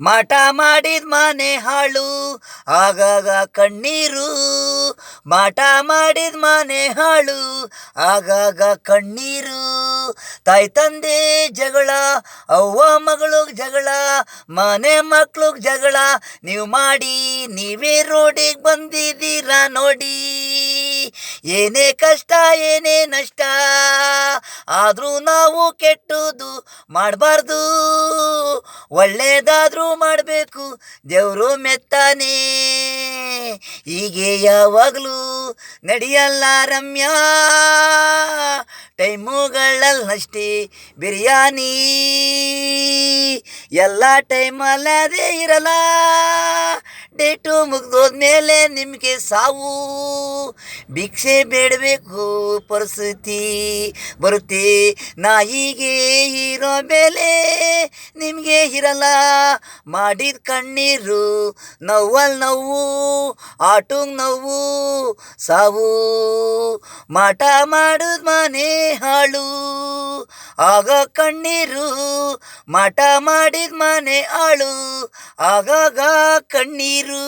ಮಾಟ ಮಾಡಿದ ಮನೆ ಹಾಳು, ಆಗಾಗ ಕಣ್ಣೀರು. ಮಾಟ ಮಾಡಿದ ಮನೆ ಹಾಳು, ಆಗಾಗ ಕಣ್ಣೀರು. ತಾಯಿ ತಂದೆ ಜಗಳ, ಅವ್ವ ಮಗಳಿಗೆ ಜಗಳ, ಮನೆ ಮಕ್ಳು ಜಗಳ. ನೀವು ಮಾಡಿ, ನೀವೇ ರೋಡಿಗೆ ಬಂದಿದ್ದೀರಾ ನೋಡಿ. ಏನೇ ಕಷ್ಟ, ಏನೇ ನಷ್ಟ. ಆದರೂ ನಾವು ಕೆಟ್ಟದು ಮಾಡಬಾರ್ದು. ಒಳ್ಳೇದಾದ್ರೂ ಮಾಡಬೇಕು, ದೇವರು ಮೆತ್ತಾನೆ. ಹೀಗೆ ಯಾವಾಗಲೂ ನಡೆಯಲ್ಲ ರಮ್ಯಾ. ಟೈಮುಗಳಲ್ಲಷ್ಟೇ ಬಿರಿಯಾನಿ. ಎಲ್ಲ ಟೈಮಲ್ಲದೇ ಇರಲ್ಲ. ಡೇಟು ಮುಗ್ದೋದ್ಮೇಲೆ ನಿಮಗೆ ಸಾವು. ಭಿಕ್ಷೆ ಬೇಡಬೇಕು ಪರಿಸ್ಥಿತಿ. ಬರುತ್ತೆ, ನಾಯಿಗೆ ಇರೋ ಬೆಲೆ ನಿಮಗೆ ಇರಲ್ಲ. ಮಾಡಿದ ಕಣ್ಣೀರು ನೋವಲ್ ನೋವು, ಆಟುಂಗ್ ನೋವು, ಸಾವು. ಮಾಟ ಮಾಡುದು ಮನೆ ಹಾಳು. ಆಗ ಕಣ್ಣೀರು ಮಠ ಮಾಡಿದ ಮನೆ ಆಳು. ಆಗಾಗ ಕಣ್ಣೀರು.